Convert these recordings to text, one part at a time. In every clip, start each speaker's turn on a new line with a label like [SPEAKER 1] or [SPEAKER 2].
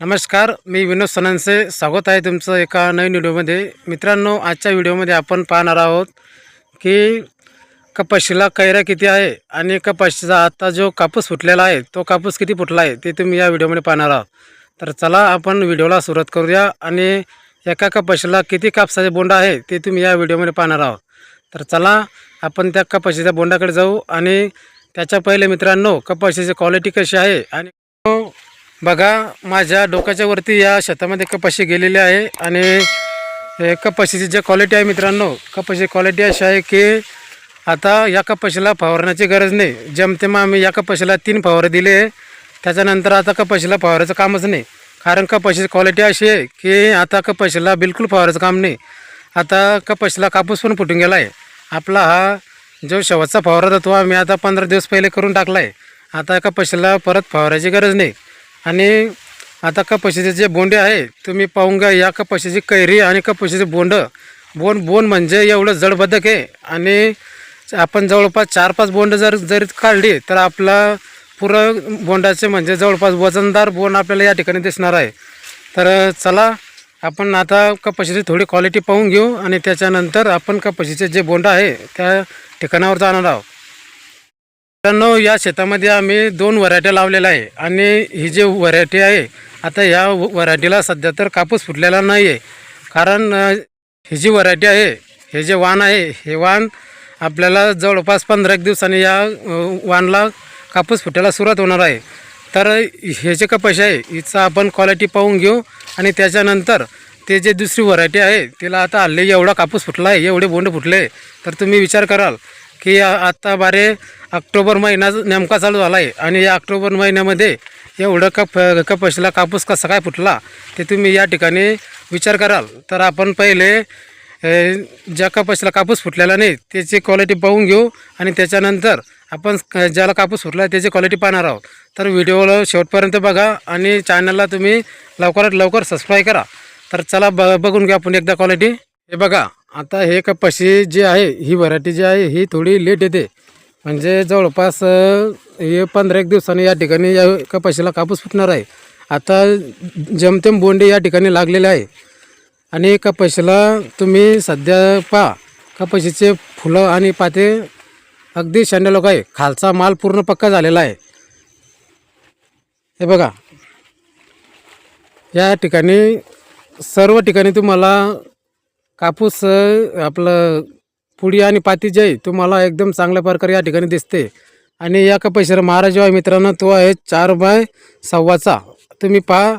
[SPEAKER 1] नमस्कार मी विनोद सननसे. स्वागत आहे तुमचं एका नवीन व्हिडिओमध्ये. मित्रांनो आजच्या व्हिडिओमध्ये आपण पाहणार आहोत की कपाशीला कैऱ्या किती आहे आणि कपाशीचा आता जो कापूस फुटलेला आहे तो कापूस किती फुटला आहे ते तुम्ही या व्हिडिओमध्ये पाहणार आहोत. तर चला आपण व्हिडिओला सुरुवात करूया आणि एका कपाशीला किती कापसाचे बोंड आहे ते तुम्ही या व्हिडिओमध्ये पाहणार आहोत. तर चला आपण त्या कपाशीच्या बोंडाकडे जाऊ आणि त्याच्या पहिले मित्रांनो कपाशीची क्वालिटी कशी आहे आणि बघा माझ्या डोक्याच्या वरती या शेतामध्ये कपाशी गेलेली आहे आणि कपाशीची जी क्वालिटी आहे मित्रांनो कपाशीची क्वालिटी अशी आहे की आता या कपाशीला फवारण्याची गरज नाही. जमतेम आम्ही या कपाशीला तीन फवारे दिले त्याच्यानंतर आता कपाशीला फवारायचं कामच नाही. कारण कपाशीची क्वालिटी अशी आहे की आता कपाशीला बिलकुल फवारायचं काम नाही. आता कपाशीला कापूस पण फुटून गेला आहे आपला हा जो शेवटचा फवारा होता तो आम्ही आता पंधरा दिवस पहिले करून टाकला आहे आता कपाशीला परत फवारायची गरज नाही. आणि आता कपाशीचे जे बोंडे आहे तुम्ही पाहून घ्या या कपाशीची कैरी आणि कपाशीचे बोंड. बोन बोन म्हणजे एवढं जडबदक आहे. आणि आपण जवळपास चार पाच बोंड जर जरी काढली तर आपला पुरं बोंडाचे म्हणजे जवळपास वजनदार बोंड आपल्याला या ठिकाणी दिसणार आहे. तर चला आपण आता कपाशीची थोडी क्वालिटी पाहून घेऊ आणि त्याच्यानंतर आपण कपाशीचे जे बोंड आहे त्या ठिकाणावर जाणार आहोत. मित्रांनो या शेतामध्ये आम्ही दोन व्हरायट्या लावलेल्या आहे आणि ही जी व्हरायटी आहे आता या व्हरायटीला सध्या तर कापूस फुटलेला नाही आहे कारण ही जी व्हरायटी आहे हे जे वाण आहे हे वाण आपल्याला जवळपास पंधरा एक दिवसांनी या वाणला कापूस फुटायला सुरुवात होणार आहे. तर हे जे कपाशी आहे हिचा आपण क्वालिटी पाहून घेऊ आणि त्याच्यानंतर ते जे दुसरी व्हरायटी आहे तिला आता हल्ली एवढा कापूस फुटला आहे एवढे बोंड फुटले तर तुम्ही विचार कराल. की आत्ता बारे ऑक्टोबर महिना नेमका चालू झाला आहे आणि या ऑक्टोबर महिन्यामध्ये एवढं कप कपाशीला कापूस कसा काय फुटला ते तुम्ही या ठिकाणी विचार कराल. तर आपण पहिले ज्या कपाशीला कापूस फुटलेला नाही त्याची क्वालिटी पाहून घेऊ आणि त्याच्यानंतर आपण ज्याला कापूस फुटला त्याची क्वालिटी पाहणार आहोत. तर व्हिडिओला शेवटपर्यंत बघा आणि चॅनलला तुम्ही लवकरात लवकर सबस्क्राईब करा. तर चला ब बघून घ्या आपण एकदा क्वालिटी हे बघा. आता हे कपाशी जी आहे ही व्हरायटी जी आहे ही थोडी लेट येते. म्हणजे जवळपास हे पंधरा एक दिवसांनी या ठिकाणी या कपाशीला कापूस फुटणार आहे. आता जमतेम बोंडे या ठिकाणी लागलेले आहे. आणि कपाशीला तुम्ही सध्या पहा कपाशीचे फुलं आणि पाते अगदी शंडलोक आहे. खालचा माल पूर्ण पक्का झालेला आहे. हे बघा. या ठिकाणी सर्व ठिकाणी तुम्हाला कापूस आपलं पुडी आणि पाती जे आहे तुम्हाला एकदम चांगल्या प्रकारे या ठिकाणी दिसते. आणि या कपैशर मारा जो आहे मित्रांनो तो आहे चार बाय सव्वाचा. तुम्ही पहा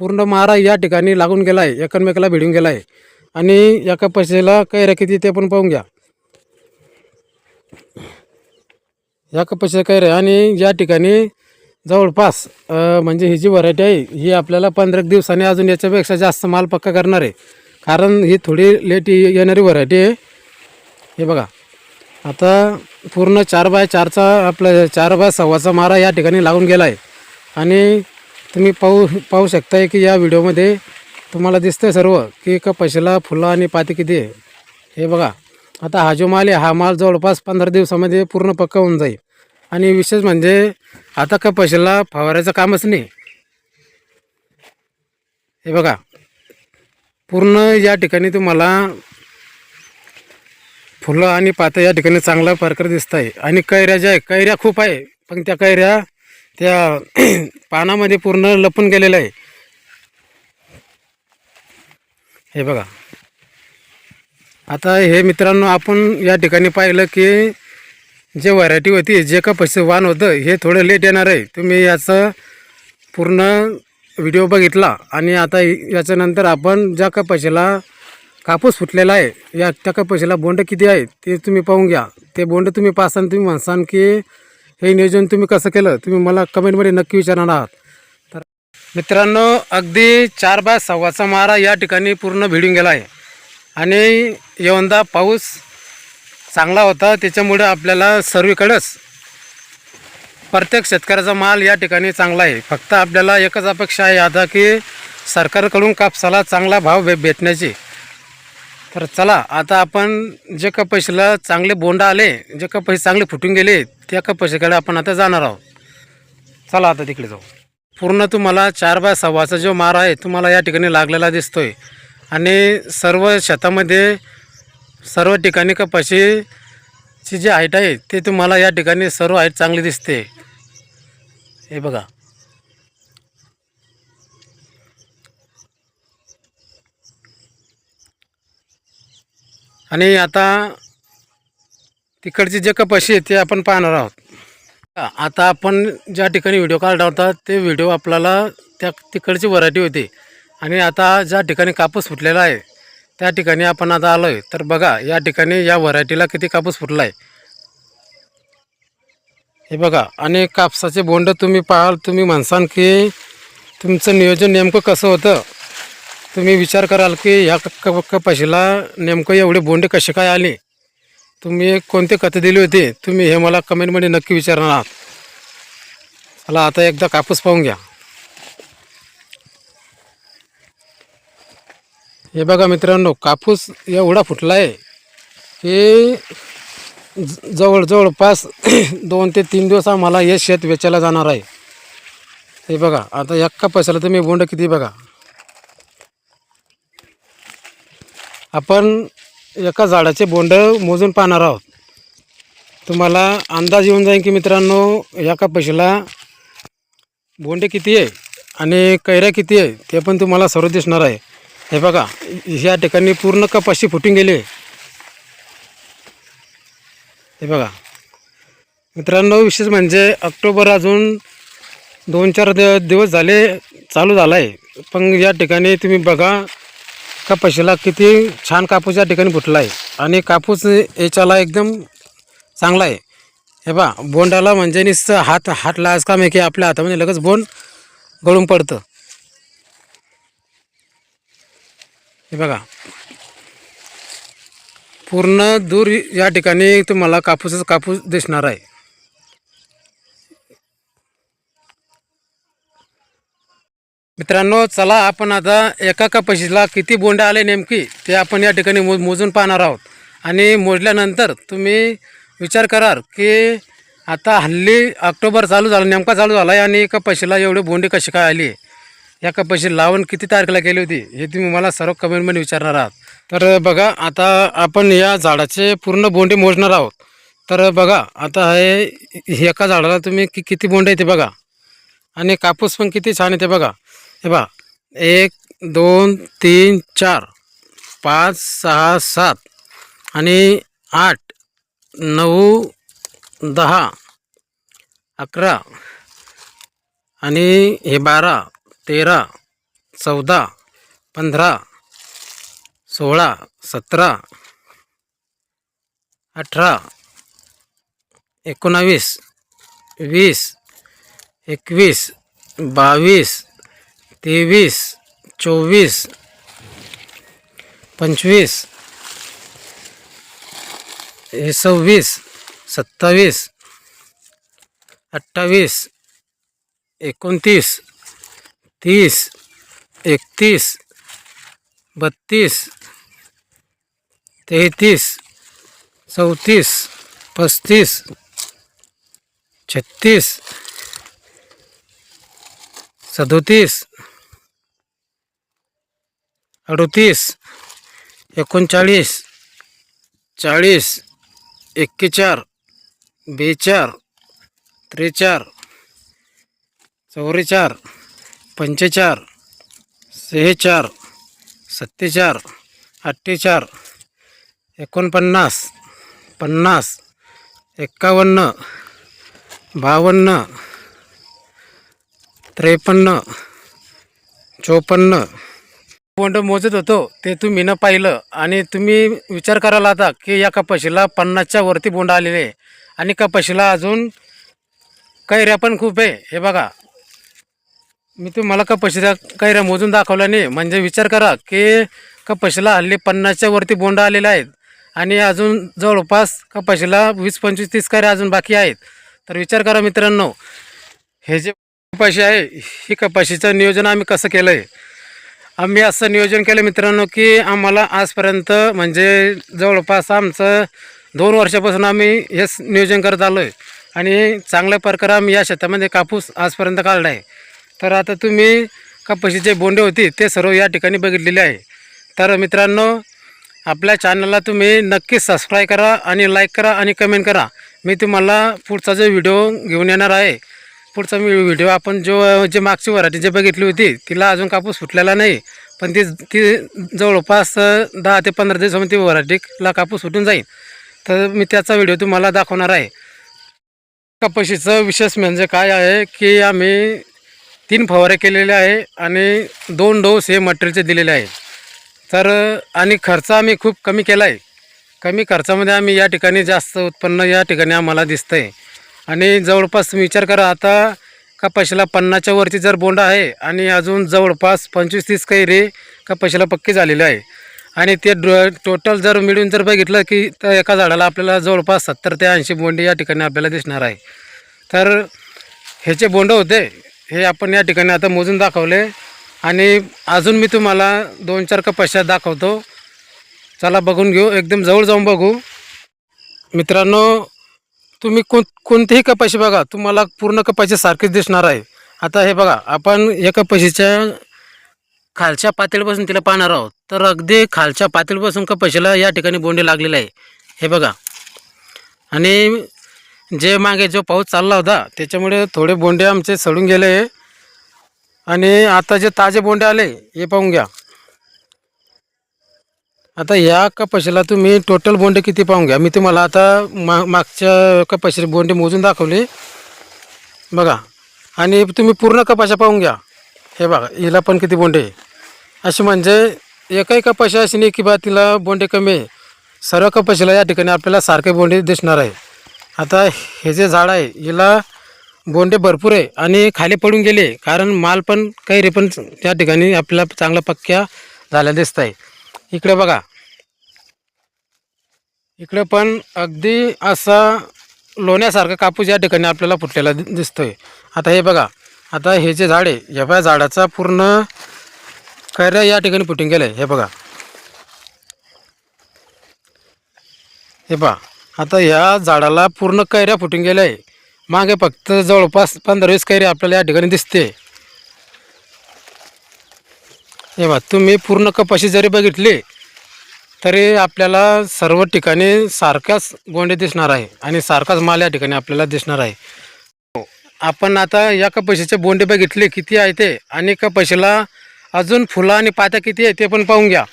[SPEAKER 1] पूर्ण मारा या ठिकाणी लागून गेला आहे एकमेकाला भिडून गेला आहे आणि या कपाशीला कैऱ्या किती ते पण पाहून घ्या. या कपाशीच्या कैऱ्या आणि या ठिकाणी जवळपास म्हणजे ही जी व्हरायटी आहे ही आपल्याला पंधरा एक दिवसांनी अजून याच्यापेक्षा जास्त माल पक्का करणार आहे. कारण ही थोडी लेट ये- येणारी व्हरायटी आहे. हे बघा. आता पूर्ण चार बाय चारचा आपला चार बाय सव्वाचा मारा या ठिकाणी लागून गेला आहे आणि तुम्ही पाहू पाहू शकताय की या व्हिडिओमध्ये तुम्हाला दिसतंय सर्व की कपाशीला फुलं आणि पाती किती आहे. हे बघा. आता हा जो माल आहे हा माल जवळपास पंधरा दिवसामध्ये पूर्ण पक्का होऊन जाईल. आणि विशेष म्हणजे आता कपाशीला फवारायचं कामच नाही. हे बघा. पूर्ण या ठिकाणी तुम्हाला फुलं आणि पातं या ठिकाणी चांगल्या प्रकारे दिसत आहे आणि कैऱ्या ज्या आहे कैऱ्या खूप आहे पण त्या कैऱ्या त्या पानामध्ये पूर्ण लपून गेलेल्या आहे हे बघा. आता हे मित्रांनो आपण या ठिकाणी पाहिलं की जे व्हरायटी होती जे कपाशीचं वाण होतं हे थोडं लेट येणार आहे. तुम्ही याचं पूर्ण व्हिडिओ बघितला आणि आता याच्यानंतर आपण ज्या कपाशीला कापूस फुटलेला आहे या त्या कपाशीला बोंड किती आहे ते तुम्ही पाहून घ्या. ते बोंड तुम्ही पाहसान तुम्ही म्हणसान की हे नियोजन तुम्ही कसं केलं तुम्ही मला कमेंटमध्ये नक्की विचारणार आहात. तर मित्रांनो अगदी चार बाय सव्वाचा मारा या ठिकाणी पूर्ण भिडून गेला आहे. आणि यवंदा पाऊस चांगला होता त्याच्यामुळे आपल्याला सर्वीकडंच प्रत्येक शेतकऱ्याचा माल या ठिकाणी चांगला आहे. फक्त आपल्याला एकच अपेक्षा आहे आता की सरकारकडून कापसाला चांगला भाव भे भेटण्याची. तर चला आता आपण जे कपाशीला चांगले बोंडा आले जे कपाशी चांगले फुटून गेले त्या कपाशीकडे आपण आता जाणार आहोत. चला आता तिकडे जाऊ. पूर्ण तुम्हाला चार बाय सव्वाचा जो मार आहे तुम्हाला या ठिकाणी लागलेला दिसतोय. आणि सर्व शेतामध्ये सर्व ठिकाणी कपाशीची जी हाईट आहे ते तुम्हाला या ठिकाणी सर्व हाईट चांगली दिसते. हे बघा. आणि आता तिकडची जे कपाशी आहे ते आपण पाहणार आहोत. आता आपण ज्या ठिकाणी व्हिडिओ काढला होता ते व्हिडिओ आपल्याला त्या तिकडची व्हरायटी होती. आणि आता ज्या ठिकाणी कापूस फुटलेला आहे त्या ठिकाणी आपण आता आलो आहे तर बघा या ठिकाणी या व्हरायटीला किती कापूस फुटला आहे हे बघा आणि कापसाचे बोंड तुम्ही पाहाल तुम्ही म्हणसान की तुमचं नियोजन नेमकं कसं होतं? तुम्ही विचार कराल की ह्या क कपाशीला नेमकं एवढे बोंडे कसे काय आले? तुम्ही कोणते कथे दिली होती? तुम्ही हे मला कमेंटमध्ये नक्की विचारणार आहात. चला आता एकदा कापूस पाहून घ्या. हे बघा मित्रांनो कापूस एवढा फुटला आहे की जवळ जवळपास दोन ते तीन दिवस आम्हाला हे शेत वेचायला जाणार आहे. हे बघा आता एका पैशाला तुम्ही बोंड किती बघा. आपण एका झाडाचे बोंड मोजून पाहणार आहोत. तुम्हाला अंदाज येऊन जाईल की मित्रांनो या कपाशीला बोंडे किती आहे आणि कैऱ्या किती आहे ते पण तुम्हाला सर्व दिसणार आहे. हे बघा ह्या ठिकाणी पूर्ण कपाशी फुटून गेली आहे. हे बघा. मित्रांनो विशेष म्हणजे ऑक्टोबर अजून दोन चार दिवस झाले चालू झाला आहे पण या ठिकाणी तुम्ही बघा कपाशीला किती छान कापूस या ठिकाणी फुटला आहे आणि कापूस याच्याला एकदम चांगला आहे हे बा बोंडाला म्हणजे निस्त हात हात लाज काम आहे की आपल्या हातामध्ये लगेच बोंड गळून पडतं. हे बघा. पूर्ण दूर या ठिकाणी तुम्हाला कापूसच कापूस दिसणार आहे. मित्रांनो चला आपण आता एका कपाशीला किती बोंडे आले नेमकी ते आपण या ठिकाणी मो मोजून पाहणार आहोत. आणि मोजल्यानंतर तुम्ही विचार कराल की आता हल्ली ऑक्टोबर चालू झाला नेमका चालू झाला आहे आणि कपाशीला एवढे बोंडे कशी काय आली? या कपाशी लावण किती तारखेला केली होती हे तुम्ही मला सर्व कमेंटमध्ये विचारणार आहात. तर बघा आता आपण या झाडाचे पूर्ण बोंडे मोजणार आहोत. तर बघा आता हे एका झाडाला तुम्ही कि किती बोंडे येते बघा. आणि कापूस पण किती छान येते बघा. हे बघा एक दोन तीन चार पाच सहा सात आणि आठ नऊ दहा अकरा आणि हे बारा तेरा चौदा पंधरा सोळा सतरा अठरा एकोणावीस, वीस, एकवीस, बावीस, तेवीस, चोवीस, पंचवीस, सव्वीस, सत्तावीस, अठ्ठावीस, एकोणतीस, तीस, एकतीस, बत्तीस तेहतीस चौतीस पस्तीस छत्तीस सदोतीस अडतीस एकोणचाळीस चाळीस एक्केचार बेचार त्रेचार चौवेचार पंचेचार सेहेचार सत्तेचार अठ्ठेचार एकोणपन्नास पन्नास एक्कावन्न बावन्न त्रेपन्न चोपन्न. बोंड मोजत होतो ते तुम्ही न पाहिलं. आणि तुम्ही विचार करायला आता की या कपाशीला पन्नासच्या वरती बोंड आलेले आहे. आणि कपाशीला अजून कैऱ्या पण खूप आहे. हे बघा. मी तुम्हाला कपाशीला कैऱ्या मोजून दाखवल्या नाही. म्हणजे विचार करा की कपाशीला हल्ली पन्नासच्या वरती बोंड आलेले आहेत. आणि अजून जवळपास कपाशीला वीस पंचवीस तीस कारे अजून बाकी आहेत. तर विचार करा मित्रांनो हे जे कपाशी आहे ही कपाशीचं नियोजन आम्ही कसं केलं आहे आम्ही असं नियोजन केलं मित्रांनो की आम्हाला आजपर्यंत म्हणजे जवळपास आमचं दोन वर्षापासून आम्ही हेच नियोजन करत आलो आहे आणि चांगल्या प्रकारे आम्ही या शेतामध्ये कापूस आजपर्यंत काढला आहे. तर आता तुम्ही कपाशीचे बोंडे होती ते सर्व या ठिकाणी बघितलेले आहे. तर मित्रांनो आपल्या चॅनलला तुम्ही नक्कीच सबस्क्राईब करा आणि लाईक करा आणि कमेंट करा. मी तुम्हाला पुढचा जो व्हिडिओ घेऊन येणार आहे पुढचा मी व्हिडिओ आपण जो जे मागची व्हरायटी जे बघितली होती तिला अजून कापूस फुटलेला नाही पण ती ती जवळपास दहा ते पंधरा दिवसामध्ये ती व्हरायटीला कापूस सुटून जाईल. तर मी त्याचा व्हिडिओ तुम्हाला दाखवणार आहे. कपाशीचं विशेष म्हणजे काय आहे की आम्ही तीन फवारे केलेले आहे आणि दोन डोस हे मटेरियलचे दिलेले आहे. तर आणि खर्च आम्ही खूप कमी केला आहे कमी खर्चामध्ये आम्ही या ठिकाणी जास्त उत्पन्न या ठिकाणी आम्हाला दिसतं आहे आणि जवळपास तुम्ही विचार करा आता कपाशीला पन्नासच्या वरती जर बोंड आहे आणि अजून जवळपास पंचवीस तीस कैरी कपाशीला पक्की झालेली आहे. आणि ते टोटल जर मिळून जर बघितलं की तर एका झाडाला आपल्याला जवळपास सत्तर ते ऐंशी बोंडे या ठिकाणी आपल्याला दिसणार आहे. तर ह्याचे बोंड होते हे आपण या ठिकाणी आता मोजून दाखवले. आणि अजून मी तुम्हाला दोन चार कपाशा दाखवतो. चला बघून घेऊ एकदम जवळ जाऊन बघू. मित्रांनो तुम्ही कोण कोणतीही कपाशी बघा तुम्हाला पूर्ण कपाशी सारखीच दिसणार आहे. आता हे बघा आपण या कपाशीच्या खालच्या पातळीपासून तिला पाहणार आहोत. तर अगदी खालच्या पातळीपासून कपाशीला या ठिकाणी बोंडे लागलेले आहे. हे बघा. आणि जे मागे जो पाऊस चालला होता त्याच्यामुळे थोडे बोंडे आमचे सडून गेले. आणि आता जे ताजे बोंडे आले हे पाहून घ्या. आता या कपाशीला तुम्ही टोटल बोंडे किती पाहून घ्या? मी तुम्हाला आता मा मागच्या कपाशीचे बोंडे मोजून दाखवले. बघा. आणि तुम्ही पूर्ण कपाशा पाहून घ्या. हे बघा हिला पण किती बोंडे. अशी म्हणजे एकही कपाशी अशी नाही की बा तिला बोंडे कमी आहे. सर्व कपाशीला या ठिकाणी आपल्याला सारखे बोंडे दिसणार आहे. आता हे जे झाड आहे हिला बोंडे भरपूर आहे आणि खाली पडून गेले कारण माल पण काही पण त्या ठिकाणी आपल्याला चांगल्या पक्क्या झाल्या दिसत आहे इकडे बघा. इकडे पण अगदी असा लोण्यासारखा कापूस या ठिकाणी आपल्याला फुटलेला दिसतो दिसतोय. आता हे बघा. आता हे जे झाड आहे या बघा झाडाचा पूर्ण कैऱ्या या ठिकाणी फुटून गेले. हे बघा. हे पहा. आता ह्या झाडाला पूर्ण कैऱ्या फुटून गेल्या आहे मागे फक्त जवळपास पंधरा वीस कैरी आपल्याला या ठिकाणी दिसते. हे बा तुम्ही पूर्ण कपाशी जरी बघितली तरी आपल्याला सर्व ठिकाणी सारखाच गोंडे दिसणार आहे आणि सारखाच माल या ठिकाणी आपल्याला दिसणार आहे. हो. आपण आता या कपाशीचे बोंडे बघितले किती आहे ते? आणि कपाशीला अजून फुलं आणि पात्या किती आहे ते पण पाहून घ्या.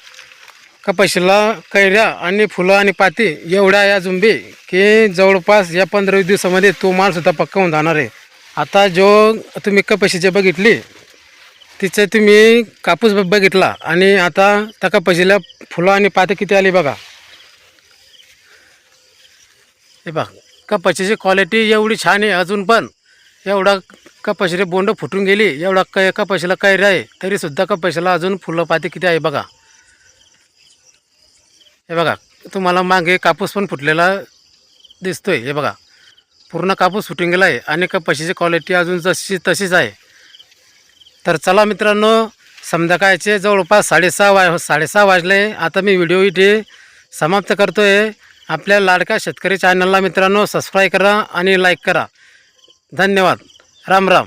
[SPEAKER 1] कपाशीला कैऱ्या आणि फुलं आणि पाती एवढ्या या जुंबी की जवळपास या पंधरा दिवसामध्ये तो मालसुद्धा पक्का होऊन जाणार आहे. आता जो तुम्ही कपाशीचे बघितली तिचे तुम्ही कापूस ब- बघितला आणि आता त्या कपाशीला फुलं आणि पाती किती आली बघा. हे बघ कपाशीची क्वालिटी एवढी छान आहे अजून पण. एवढा कपाशीचे बोंड फुटून गेली एवढा क कपाशीला कैऱ्या आहे तरीसुद्धा कपाशीला अजून फुलं पाती किती आहे बघा. हे बघा तुम्हाला मागे कापूस पण फुटलेला दिसतोय हे बघा. पूर्ण कापूस फुटून गेला आहे आणि कपाशीची क्वालिटी अजून जशी तशीच आहे. तर चला मित्रांनो संध्याकाळचे जवळपास साडेसहा वा साडेसहा वाजले. आता मी व्हिडिओ इथे समाप्त करतो आहे आपल्या लाडका शेतकरी चॅनलला मित्रांनो सबस्क्राईब करा आणि लाईक करा. धन्यवाद. राम राम.